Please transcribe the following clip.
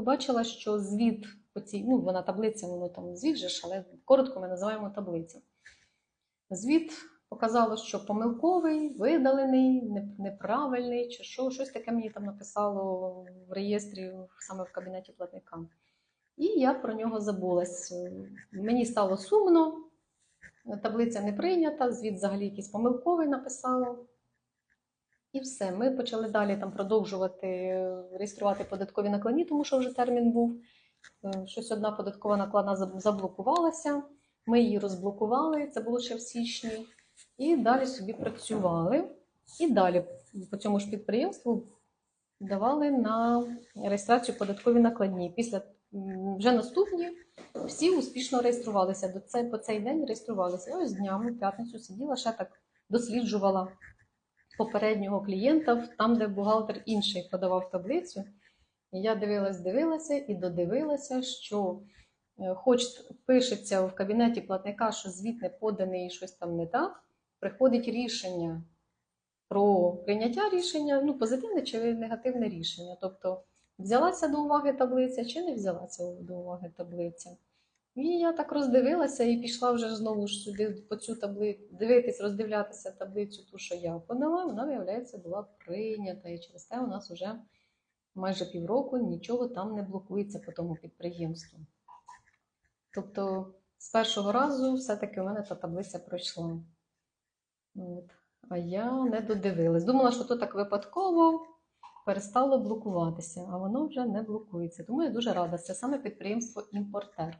Побачила, що звіт по цій, ну вона таблиця, воно там звіт же ж, але коротко ми називаємо таблицю. Звіт показало, що помилковий, видалений, неправильний, чи що, щось таке мені там написало в реєстрі саме в кабінеті платника. І я про нього забулась. Мені стало сумно, таблиця не прийнята, звіт взагалі якийсь помилковий написало. І все. Ми почали далі там продовжувати е, реєструвати податкові накладні, тому що вже термін був. Е, Щось одна податкова накладна заблокувалася. Ми її розблокували, це було ще в січні, і далі собі працювали. І далі по цьому ж підприємству давали на реєстрацію податкові накладні. Після вже наступні всі успішно реєструвалися. До це по цей день реєструвалися. І ось днями, в п'ятницю сиділа, ще так досліджувала попереднього клієнта, там, де бухгалтер інший подавав таблицю. І я дивилась, дивилася і додивилася, що е, хоч пишеться в кабінеті платника, що звіт не поданий і щось там не так, приходить рішення про прийняття рішення, ну, позитивне чи негативне рішення. Тобто взялася до уваги таблиця чи не взялася до уваги таблиця. І я так роздивилася і пішла вже знову ж сюди по цю таблицю, дивитись, роздивлятися таблицю, ту, що я подала, вона, виявляється, була прийнята. І через те у нас вже майже півроку нічого там не блокується по тому підприємству. Тобто, з першого разу все-таки у мене та таблиця пройшла. От. А я не додивилась. Думала, що то так випадково перестало блокуватися, а воно вже не блокується. Тому я дуже рада. Це саме підприємство імпортер.